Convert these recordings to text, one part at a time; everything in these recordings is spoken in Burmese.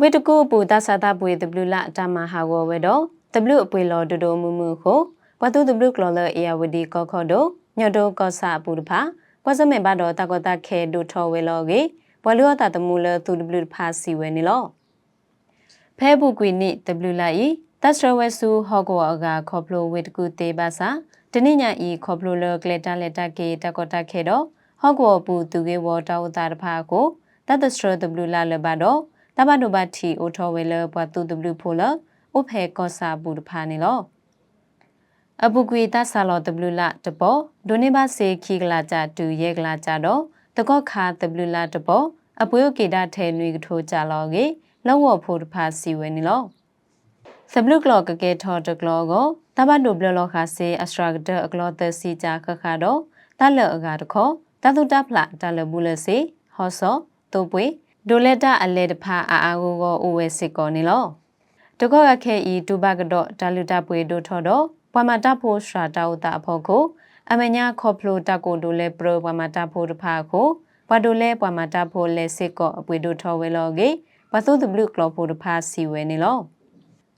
ဝေတကူပူတဆာတာပွေ W လာတမဟာဝဝဲတော့ W အပွေလော်ဒူဒိုမူမူကိုပတူ W ကလော်လအေယဝဒီကောခေါ်တော့ညော်တော့ကောဆာပူတဖာပစမေဘတော့တကောတခဲဒူထော်ဝဲလော်ကေဘလောတာတမူလသူ W ဖာစီဝဲနေလောဖဲဘူးကွီနိ W လာဤတတ်စရဝဲဆူဟောကောအကခေါပလိုဝေတကူတေပါစာတနိညာဤခေါပလိုလကလက်တာလက်တာကေတကောတခဲတော့ဟောကောပူသူကေဝတောတာတဖာကိုတတ်စရ W လာလဘတော့ တဘဒုဘတီအိုထောဝဲလဘတူ W ဖိုလအိုဖဲကောစာပူတဖာနေလောအပုကွေတဆာလော W လာတပေါ်ဒိုနေပါစေခီကလာကြတူရဲကလာကြတော့တကောခါ W လာတပေါ်အပွေကေတာထဲနွေကထိုးကြလောကေလောဝဖို့တဖာစီဝဲနေလောစဘလုကလောကကေထော်တကလောကိုတဘဒုဘလလောခါစေအစထရာဂဒအကလောသစီကြခခါတော့တလအကတခေါ်တတုတဖလာတလဘူးလစေဟောစောတုပွေ ဒိုလက်တာအလဲတဖာအာအာကိုကိုအိုဝဲစစ်ကောနေလောတကောကခဲဤဒုဘကတော့ဒါလူတာပွေဒိုထော်တော့ပွာမတာဖို့ရှာတာဥတာအဖို့ကိုအမညာခေါပလိုတကိုဒိုလဲပရပွာမတာဖို့တဖာကိုပွာဒိုလဲပွာမတာဖို့လဲစစ်ကောအပွေဒိုထော်ဝဲလောကေပသုတဘလူကလောဖို့တဖာစီဝဲနေလော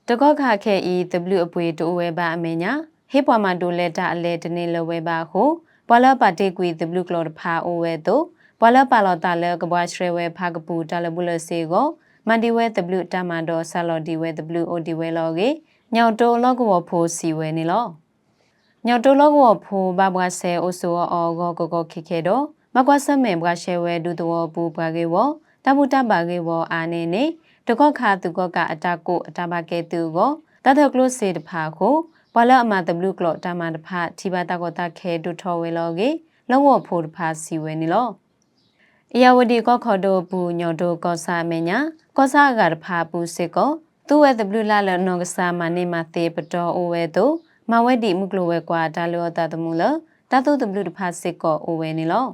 တကောခခဲဤ W အပွေဒိုဝဲပါအမညာဟေပွာမဒိုလဲတာအလဲတနေလဝဲပါကိုပွာလာပါတေကွေ W ကလောတဖာအိုဝဲတော့ ဘွာလပါလောတာလကဘွာရှရဝဲဖာကပူတာလဘူးလစေကိုမန်ဒီဝဲ W တမန်တော်ဆလော်ဒီဝဲ W O D ဝဲလောကေညောင်တိုလောကဝဖိုးစီဝဲနေလောညောင်တိုလောကဝဖိုးဘဘွာဆဲအိုဆိုအောဂောကိုကိုခိခေတော့မကွာဆမဲဘွာရှဲဝဲဒူတောပူဘွာကေဝတဘူတဘာကေဝအာနေနေတကောခါသူကောကအတကိုအတဘကေသူကိုတထကလို့စေတဖာကိုဘွာလအမ W ကလောတမန်တဖာထိပါတကောတခဲဒူထောဝဲလောကေလောဝဖိုးတဖာစီဝဲနေလော အယဝဒီကောခေါ်ဒိုပူညောဒိုကောဆာမညာကောဆာကရဖာပူစစ်ကောသူဝဲတဘလူလာလနောကဆာမနေမသေးပတော်အိုဝဲတို့မဝဲဒီမုကလိုဝဲကွာဒါလောတသမူလတတုတဘလူတဖာစစ်ကောအိုဝဲနေလော